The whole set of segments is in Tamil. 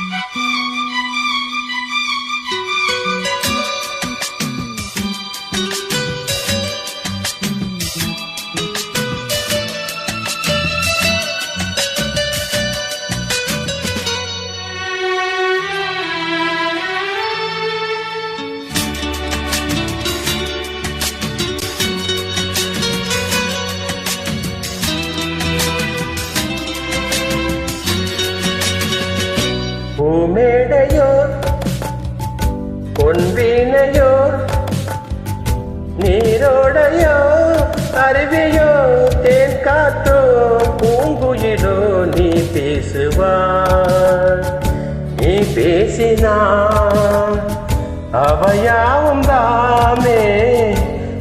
うん。மேடையோர் பொன்வீனையோ நீரோடையோ? அருவியோ? தேன் காத்தோ பூங்குயிலோ? நீ பேசுவார் நீ பேசினான் அவையாவும் தாமே.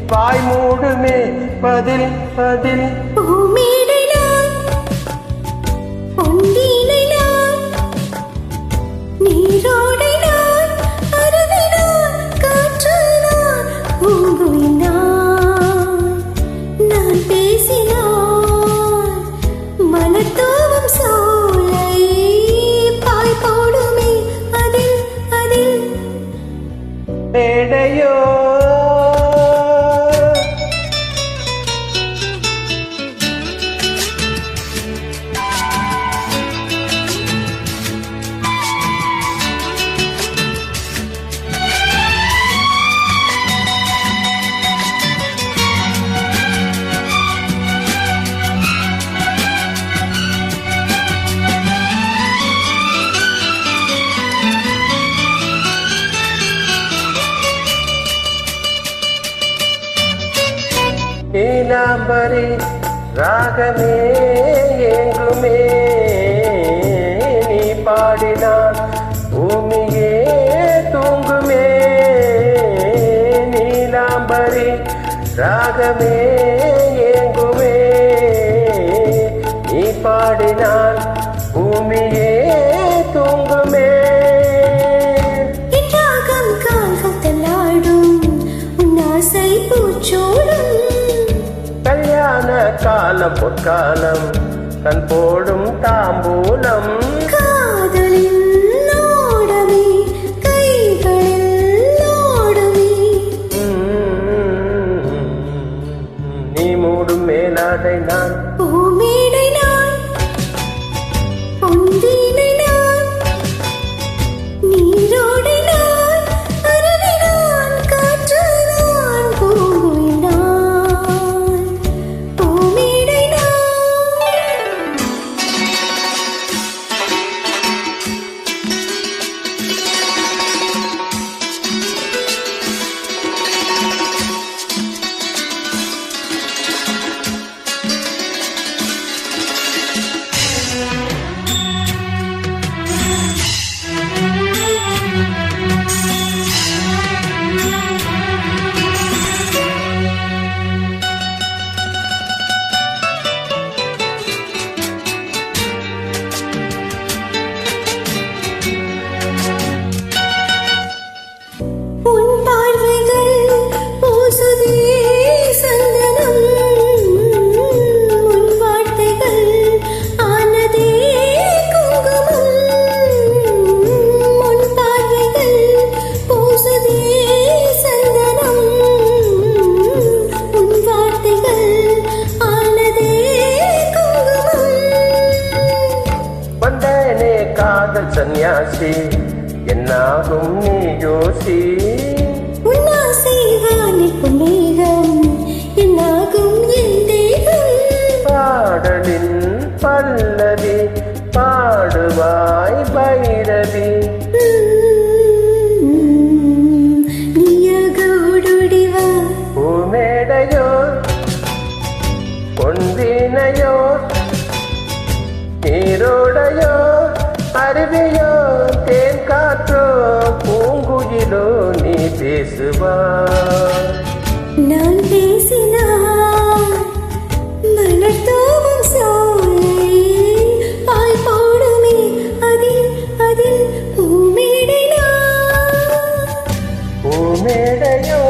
வாய் மூடுமே. பதில் பதில். மேடையோ நீலாம்பரி ராகமே எங்குமே நீ பாடினான் பூமியே தூங்குமே. நீலாம்பரி ராகமே காலம் பொற்காலம் கண் போடும் தாம்பூலம். நீ மூடும் மேலாடை நான். பூமேடை நான் காதல் சந்நியாசி என்னாகும் நீ யோசி. பாடலின் பல்லவி பாடுவாய் பைரவி. பூமேடையோ பொன்வீனையோ நீரோடையோ. அருவியோ தேன் காற்றோ பூங்குயிலோ நீ பேசுவாய் நான் பேசினால் மலர் தூவும் சோலை பாய் போடுமே அதில் பூமேடையோ